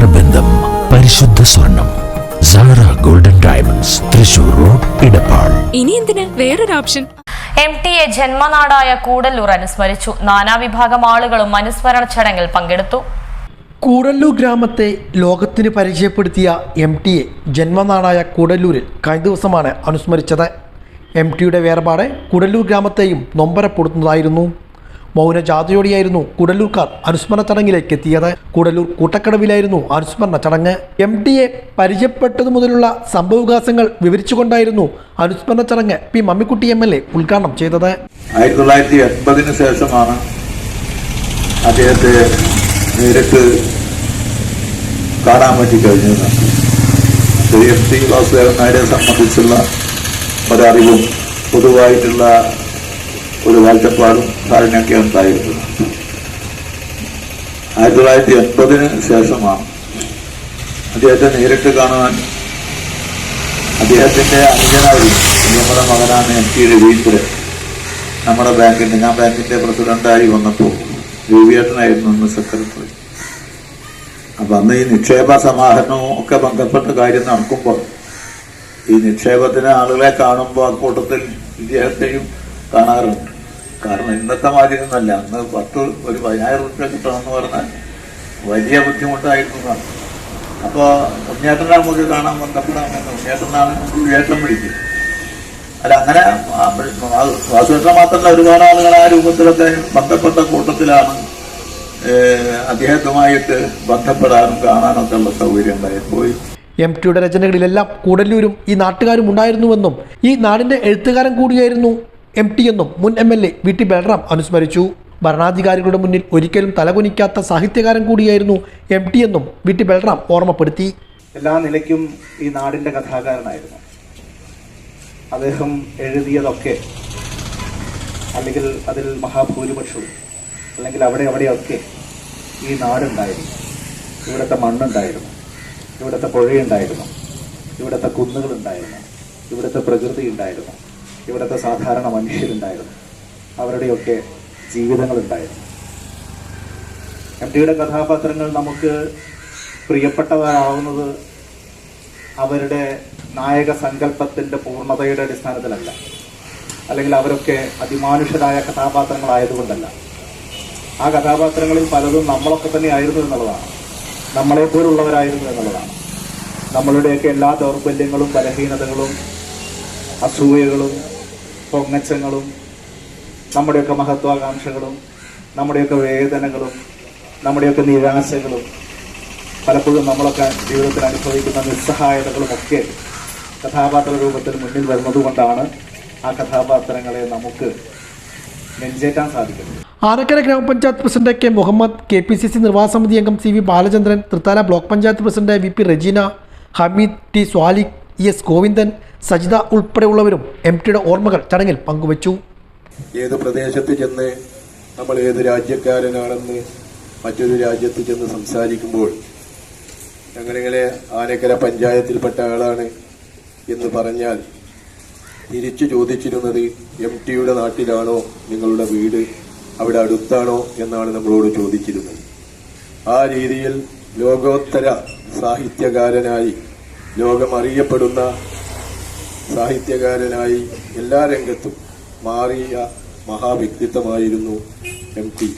നേത്രബന്ധം പരിശുദ്ധ സ്വർണം Sara golden diamonds Thrissur road Edappal ഇനി എന്തിന്? വേറൊരു ഓപ്ഷൻ എം ടി എ ജന്മനാടായ കൂടല്ലൂർ അനുസ്മരിച്ചു. നാനാവിഭാഗം ആളുകളും അനുസ്മരണ ചടങ്ങിൽ പങ്കെടുത്തു. കൂടല്ലൂർ ഗ്രാമത്തെ ലോകത്തിന് പരിചയപ്പെടുത്തിയ എം ടി എ ജന്മനാടായ കൂടല്ലൂരിൽ കഴിഞ്ഞ ദിവസമാണ് അനുസ്മരിച്ചത്. എം ടിയുടെ വേർപാട് കൂടല്ലൂർ ഗ്രാമത്തെയും നൊമ്പരപ്പെടുത്തുന്നതായിരുന്നു. മൗനജാഥയോടെയായിരുന്നു കുടലൂർക്കാർ അനുസ്മരണ ചടങ്ങിലേക്ക് എത്തിയത്. കുടലൂർ കൂട്ടക്കടവിലായിരുന്നു അനുസ്മരണ ചടങ്ങ്. എം ഡി എ പരിചയപ്പെട്ടതു മുതലുള്ള സംഭവവികാസങ്ങൾ വിവരിച്ചുകൊണ്ടായിരുന്നു അനുസ്മരണ ചടങ്ങ് P Mammikutty M L A ഉദ്ഘാടനം ചെയ്തത്. ആയിരത്തി തൊള്ളായിരത്തി എൺപതിന് ശേഷമാണ് അദ്ദേഹത്തെ നേരിട്ട് കാണാൻ പറ്റി കഴിഞ്ഞത്. ശ്രീ എം ടി വാസുദേവൻ നായരെ സംബന്ധിച്ചുള്ള ഒരറിവും പൊതുവായിട്ടുള്ള ഒരു കാഴ്ചപ്പാടും ധാരണയൊക്കെ ഉണ്ടായിരുന്നു. ആയിരത്തി തൊള്ളായിരത്തി എൺപതിന് ശേഷമാണ് അദ്ദേഹത്തെ നേരിട്ട് കാണുവാൻ അദ്ദേഹത്തിന്റെ അനുജനായി നമ്മുടെ മകനാണ് എം ടി രവീന്ദ്രൻ. നമ്മുടെ ബാങ്കിന്റെ ഞാൻ ബാങ്കിന്റെ പ്രസിഡന്റായി വന്നപ്പോൾ രവിയേട്ടനായിരുന്നു അന്ന് സെക്രട്ടറി. അപ്പൊ അന്ന് ഈ നിക്ഷേപ സമാഹരണവും ഒക്കെ ബന്ധപ്പെട്ട കാര്യം നടക്കുമ്പോൾ ഈ നിക്ഷേപത്തിന് ആളുകളെ കാണുമ്പോൾ ആ കൂട്ടത്തിൽ ഇദ്ദേഹത്തെയും കാണാറുണ്ട്. കാരണം ഇന്നത്തെ മാതിരി ഒന്നല്ല അന്ന് പത്ത് ഒരു പതിനായിരം റുപ്യ കിട്ടണമെന്ന് പറഞ്ഞാൽ വലിയ ബുദ്ധിമുട്ടായിരുന്നു അപ്പോൾ അപ്പൊ ഉണ്ണിയേട്ടനെ നമുക്ക് കാണാൻ ബന്ധപ്പെടാം ഉണ്ണിയേട്ടനാണ് ഉണ്ണിയേട്ടൻ പിടിക്കും അല്ല അങ്ങനെ വാസുവേട്ടൻ മാത്രമല്ല ഒരുപാട് ആളുകൾ ആ രൂപത്തിലൊക്കെ ബന്ധപ്പെട്ട കൂട്ടത്തിലാണ് അദ്ദേഹത്തുമായിട്ട് ബന്ധപ്പെടാനും കാണാനൊക്കെ ഉള്ള സൗകര്യം ഉണ്ടായിപ്പോയി എം ടിയുടെ രചനകളിലെല്ലാം കൂടല്ലൂരും ഈ നാട്ടുകാരും ഉണ്ടായിരുന്നുവെന്നും ഈ നാടിന്റെ എഴുത്തുകാരൻ കൂടിയായിരുന്നു എം എന്നും മുൻ M L A V T Balram അനുസ്മരിച്ചു. ഭരണാധികാരികളുടെ മുന്നിൽ ഒരിക്കലും തലകുനിക്കാത്ത സാഹിത്യകാരൻ കൂടിയായിരുന്നു എം ടി എന്നും വി ടി ബൽറാം ഓർമ്മപ്പെടുത്തി. എല്ലാ നിലയ്ക്കും ഈ നാടിന്റെ കഥാകാരനായിരുന്നു. അദ്ദേഹം എഴുതിയതൊക്കെ അല്ലെങ്കിൽ അതിൽ മഹാഭൂരിപക്ഷവും അല്ലെങ്കിൽ അവിടെ അവിടെയൊക്കെ ഈ നാടുണ്ടായിരുന്നു. ഇവിടുത്തെ മണ്ണുണ്ടായിരുന്നു. ഇവിടുത്തെ പുഴയുണ്ടായിരുന്നു. ഇവിടുത്തെ കുന്നുകളുണ്ടായിരുന്നു. ഇവിടുത്തെ പ്രകൃതി ഉണ്ടായിരുന്നു ഇവിടുത്തെ സാധാരണ മനുഷ്യരുണ്ടായിരുന്നു. അവരുടെയൊക്കെ ജീവിതങ്ങളുണ്ടായിരുന്നു. എം ടിയുടെ കഥാപാത്രങ്ങൾ നമുക്ക് പ്രിയപ്പെട്ടവരാവുന്നത് അവരുടെ നായക സങ്കല്പത്തിന്റെ പൂർണതയുടെ അടിസ്ഥാനത്തിലല്ല. അല്ലെങ്കിൽ അവരൊക്കെ അതിമാനുഷരായ കഥാപാത്രങ്ങളായതുകൊണ്ടല്ല. ആ കഥാപാത്രങ്ങളിൽ പലതും നമ്മളൊക്കെ തന്നെ ആയിരുന്നു എന്നുള്ളതാണ്. നമ്മളെപ്പോലുള്ളവരായിരുന്നു എന്നുള്ളതാണ്. നമ്മളുടെയൊക്കെ എല്ലാ ദൗർബല്യങ്ങളും ബലഹീനതകളും അസൂയകളും പൊങ്ങച്ചങ്ങളും നമ്മുടെയൊക്കെ മഹത്വാകാംക്ഷകളും നമ്മുടെയൊക്കെ വേദനകളും നമ്മുടെയൊക്കെ നിരാശകളും പലപ്പോഴും നമ്മളൊക്കെ ജീവിതത്തിൽ അനുഭവിക്കുന്ന നിസ്സഹായതകളും ഒക്കെ കഥാപാത്ര രൂപത്തിൽ മുന്നിൽ വരുന്നതുകൊണ്ടാണ് ആ കഥാപാത്രങ്ങളെ നമുക്ക് നെഞ്ചേറ്റാൻ സാധിക്കുന്നത്. Arakkara grama panchayat president K Muhammad K P C C നിർവാഹ സമിതി അംഗം C V Balachandran Thrithala block panchayat president V P Rejeena Hameed T Swalik E S Govindan Sajitha ഉൾപ്പെടെയുള്ളവരും M ടിയുടെ ഓർമ്മകൾ ചടങ്ങിൽ പങ്കുവച്ചു. ഏത് പ്രദേശത്ത് ചെന്ന് നമ്മൾ ഏത് രാജ്യക്കാരനാണെന്ന് മറ്റൊരു രാജ്യത്ത് ചെന്ന് സംസാരിക്കുമ്പോൾ ഞങ്ങളിങ്ങനെ ആനക്കര പഞ്ചായത്തിൽപ്പെട്ട ആളാണ് എന്ന് പറഞ്ഞാൽ തിരിച്ചു ചോദിച്ചിരുന്നത് എം ടിയുടെ നാട്ടിലാണോ നിങ്ങളുടെ വീട് അവിടെ അടുത്താണോ എന്നാണ് നമ്മളോട് ചോദിച്ചിരുന്നത്. ആ രീതിയിൽ ലോകോത്തര സാഹിത്യകാരനായി ലോകമറിയപ്പെടുന്ന സാഹിത്യകാരനായി എല്ലാ രംഗത്തും മാറിയ മഹാവ്യക്തിത്വമായിരുന്നു എം ടി.